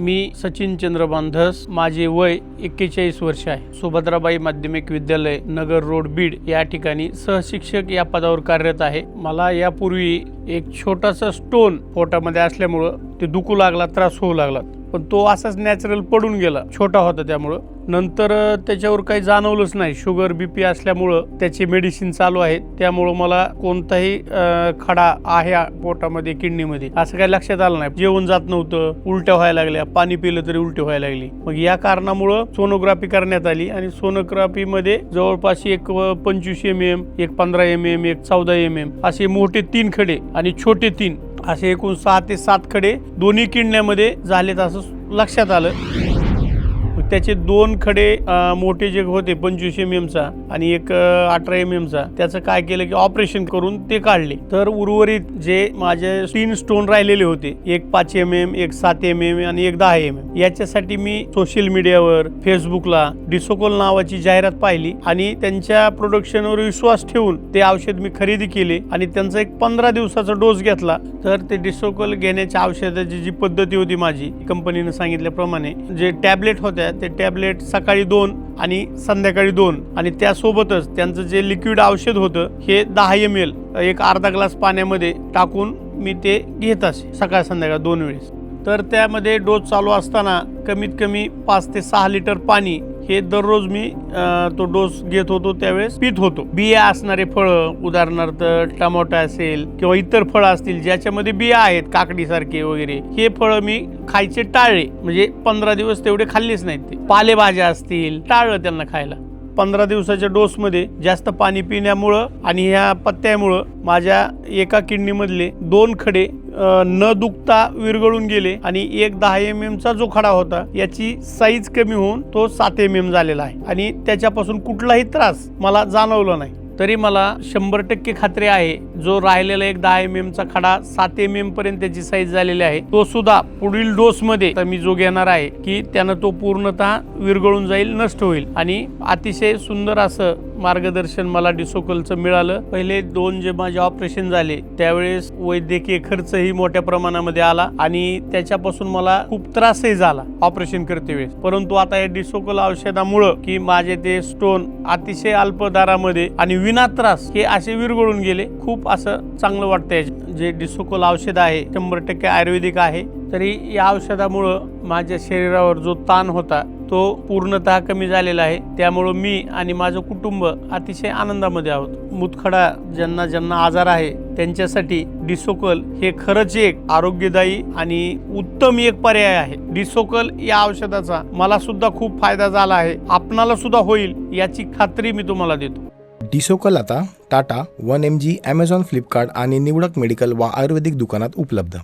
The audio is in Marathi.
मी सचिन चंद्र बांधस माझे वय एक्केचाळीस वर्ष आहे. सुभद्राबाई माध्यमिक विद्यालय नगर रोड बीड या ठिकाणी सहशिक्षक या पदावर कार्यरत आहे. मला यापूर्वी एक छोटासा स्टोन पोटामध्ये असल्यामुळं ते दुखू लागला त्रास होऊ लागला. पण तो असाच नॅचरल पडून गेला. छोटा होता त्यामुळं. नंतर त्याच्यावर काही जाणवलंच नाही. शुगर बी पी असल्यामुळं त्याची मेडिसिन चालू आहे त्यामुळं मला कोणताही खडा आहे पोटामध्ये किडनीमध्ये असं काही लक्षात आलं नाही. जेवण जात नव्हतं उलट्या व्हायला लागल्या. पाणी पिलं तरी उलटी व्हायला लागली. मग या कारणामुळं सोनोग्राफी करण्यात आली आणि सोनोग्राफीमध्ये जवळपास एक पंचवीस एम एम एक पंधरा एम एम एक चौदा एम एम असे मोठे तीन खडे आणि छोटे तीन असे एकूण सहा ते सात खडे दोन्ही किडण्यामध्ये झालेत असं लक्षात आलं. त्याचे दोन खडे मोठे जे होते पंचवीस एम एमचा आणि एक अठरा एम एमचा त्याचं काय केलं की ऑपरेशन करून ते काढले. तर उर्वरित जे माझे तीन स्टोन राहिलेले होते एक पाच एम एम एक सात एम एम आणि एक दहा एम एम याच्यासाठी मी सोशल मीडियावर फेसबुकला डिसोकोल नावाची जाहिरात पाहिली आणि त्यांच्या प्रोडक्शनवर विश्वास ठेवून ते औषध मी खरेदी केले आणि त्यांचा एक पंधरा दिवसाचा डोस घेतला. तर ते डिसोकोल घेण्याच्या औषधाची जी पद्धती होती माझी कंपनीनं सांगितल्याप्रमाणे जे टॅबलेट होत्या ते टॅबलेट सकाळी दोन आणि संध्याकाळी दोन. आणि त्यासोबतच त्यांचं जे लिक्विड औषध होतं हे दहा एम एल एक अर्धा ग्लास पाण्यामध्ये टाकून मी ते घेत असे सकाळ संध्याकाळ दोन वेळेस. तर त्यामध्ये डोस चालू असताना कमीत कमी पाच ते सहा लिटर पाणी हे दररोज मी तो डोस घेत होतो त्यावेळेस पित होतो. बिया असणारे फळं उदाहरणार्थ टमाटो असेल किंवा इतर फळं असतील ज्याच्यामध्ये बिया आहेत काकडीसारखे वगैरे हे फळं मी खायचे टाळले म्हणजे पंधरा दिवस तेवढे खाल्लेच नाहीत ते. पालेभाज्या असतील टाळलं त्यांना खायला. पंधरा दिवसाच्या डोसमध्ये जास्त पाणी पिण्यामुळं आणि ह्या पत्त्यामुळं माझ्या एका किडनीमधले दोन खडे न दुखता विरघळून गेले आणि एक दहा एम एमचा जो खडा होता याची साईज कमी होऊन तो सात एम एम झालेला आहे. आणि त्याच्यापासून कुठलाही त्रास मला जाणवला नाही. तरी मला शंभर टक्के खात्री आहे जो राहिलेला एक दहा एम एमचा खडा सात एम एम पर्यंत त्याची साईज झालेली आहे तो सुद्धा पुढील डोस मध्ये तर मी जो घेणार आहे की त्यानं तो पूर्णतः विरघळून जाईल नष्ट होईल. आणि अतिशय सुंदर असं मार्गदर्शन मला डिसोकलचं मिळालं. पहिले दोन जे माझे ऑपरेशन झाले त्यावेळेस वैद्यकीय खर्चही मोठ्या प्रमाणामध्ये आला आणि त्याच्यापासून मला खूप त्रासही झाला ऑपरेशन करते वेळेस. परंतु आता या डिसोकल औषधामुळं की माझे ते स्टोन अतिशय अल्प दरामध्ये आणि विना त्रास हे असे विरघळून गेले. खूप असं चांगलं वाटतंय. जे डिसोकोल औषध आहे शंभर टक्के आयुर्वेदिक आहे. तरी या औषधामुळं माझ्या शरीरावर जो ताण होता तो पूर्णतः कमी झालेला आहे. त्यामुळं मी आणि माझं कुटुंब अतिशय आनंदामध्ये आहोत. मुतखडा ज्यांना ज्यांना आजार आहे त्यांच्यासाठी डिसोकल हे खरंच एक आरोग्यदायी आणि उत्तम एक पर्याय आहे. डिसोकल या औषधाचा मला सुद्धा खूप फायदा झाला आहे. आपणाला सुद्धा होईल याची खात्री मी तुम्हाला देतो. डिसोकल आता Tata one M G Amazon Flipkart आणि निवडक मेडिकल वा आयुर्वेदिक दुकानात उपलब्ध.